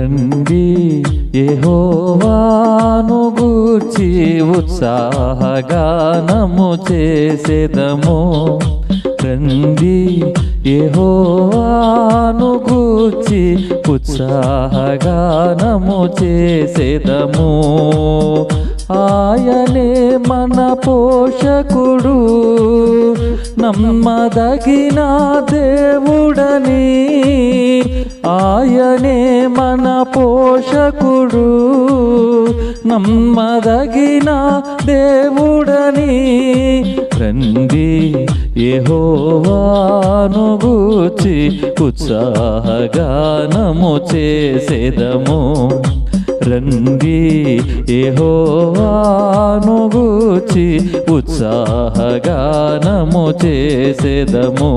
రండి ఏహోవాను గూర్చి ఉత్సాహగానము చేసేదము. రండి ఏహోవాను గూర్చి ఉత్సాహగానము చేసేదము. ఆయనే మన పోషకుడు. నమ్మదగిన దేవుడని ఆయనే మన పోషకుడు. నమ్మదగిన దేవుడని రండి యెహోవాను గూర్చి ఉత్సాహగానము చేసేదము. రంగి యెహోవాను గూర్చి ఉత్సాహగానము చేసేదము.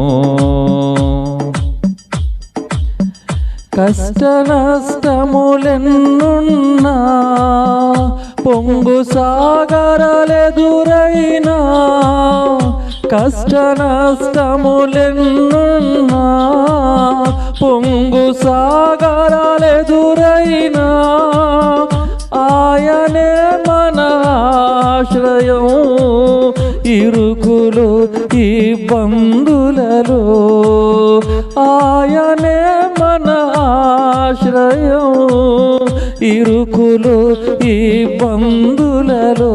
కష్ట నష్టములెన్నున్నా పొంగు సాగరలెదురైనా కష్ట నష్టములెన్నున్నా పొంగు సాగరలెదురైనా ఇరుకులు ఇబ్బందులలో ఆయనే మన ఆశ్రయం. ఇరుకులు ఇబ్బందులలో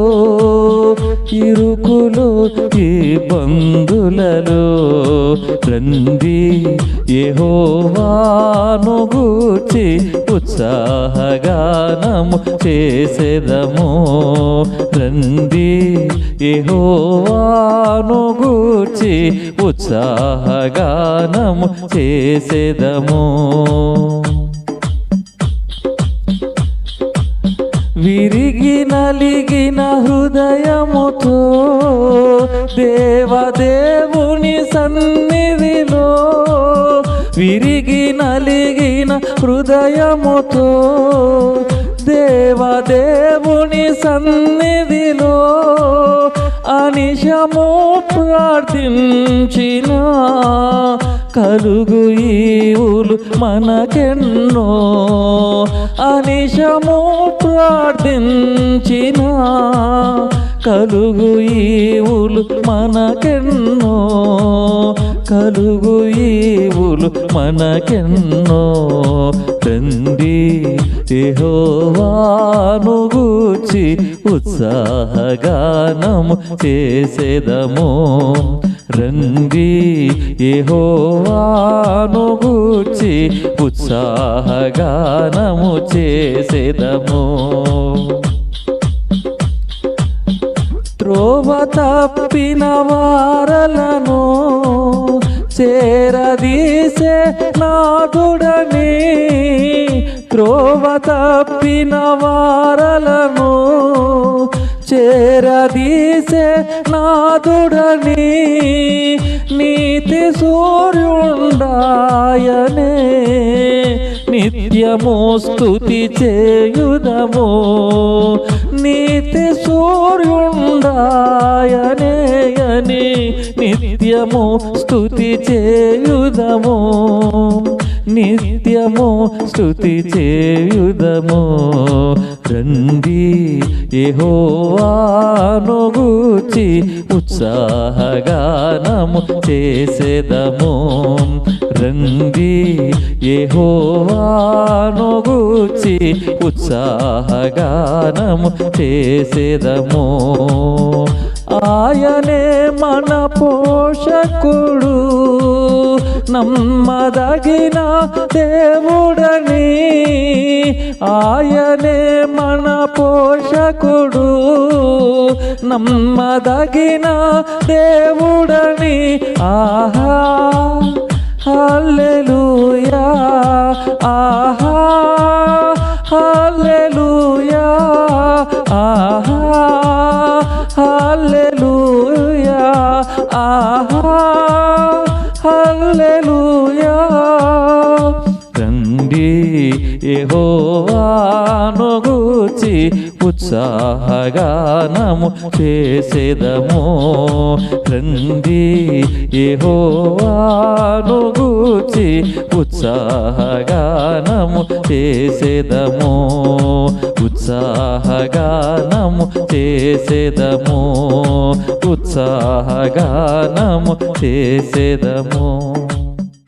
ఇరుకులు ఇబ్బందులలో రండి యెహోవాను గూర్చి ఉత్సాహగానము చేసేదము. రండి యెహోవాను గూర్చి ఉత్సాహగానము చేసేదము. విరిగి నలిగిన హృదయముతో దేవదేవుని సన్నిధిలో విరిగి నలిగిన హృదయముతో దేవదేవుని సన్నిధిలో అనిశము ప్రార్థించిన కలుగు ఈవులు మనకెన్నో. అనిశము ప్రార్థించిన కలుగు ఈవులు మనకెన్నో. కలుగు ఈవులు మనకెన్నో. తండ్రి యెహోవాను గూర్చి ఉత్సాహగానము చేసేదము. రండి ఏహోవాను గూర్చి ఉత్సాహగానము చేసేదము. త్రోవ తప్పిన వారలను చేరదీసే నాదుడని త్రోవ తప్పిన వారలను చేరదీసే నాదుడని నీతి సూర్యుండాయనే. నిత్యము స్థుతి చేయుదము. నీతి సూర్యుండాయనే అని నిత్యము స్థుతి చేయుదము. నిత్యము స్థుతి చేయుదము. రండి యెహోవాను గూర్చి ఉత్సాహగానము చేసేదము. రండి యెహోవాను గూర్చి ఉత్సాహగానము చేసేదము. ఆయనే మన పోషకుడు. నమ్మదగిన దేవుడని ఆయనే మన పోషకుడు. నమ్మదగిన దేవుడని ఆహా హల్లెలూయా ఆహా హల్లెలూయా. ఏహోవాను గూచి ఉత్సాహగానము చేసేదము. రండి ఏహోవాను గూచి ఉత్సాహగానము చేసేదము. ఉత్సాహగానము చేసేదము. ఉత్సాహగానము చేసేదము.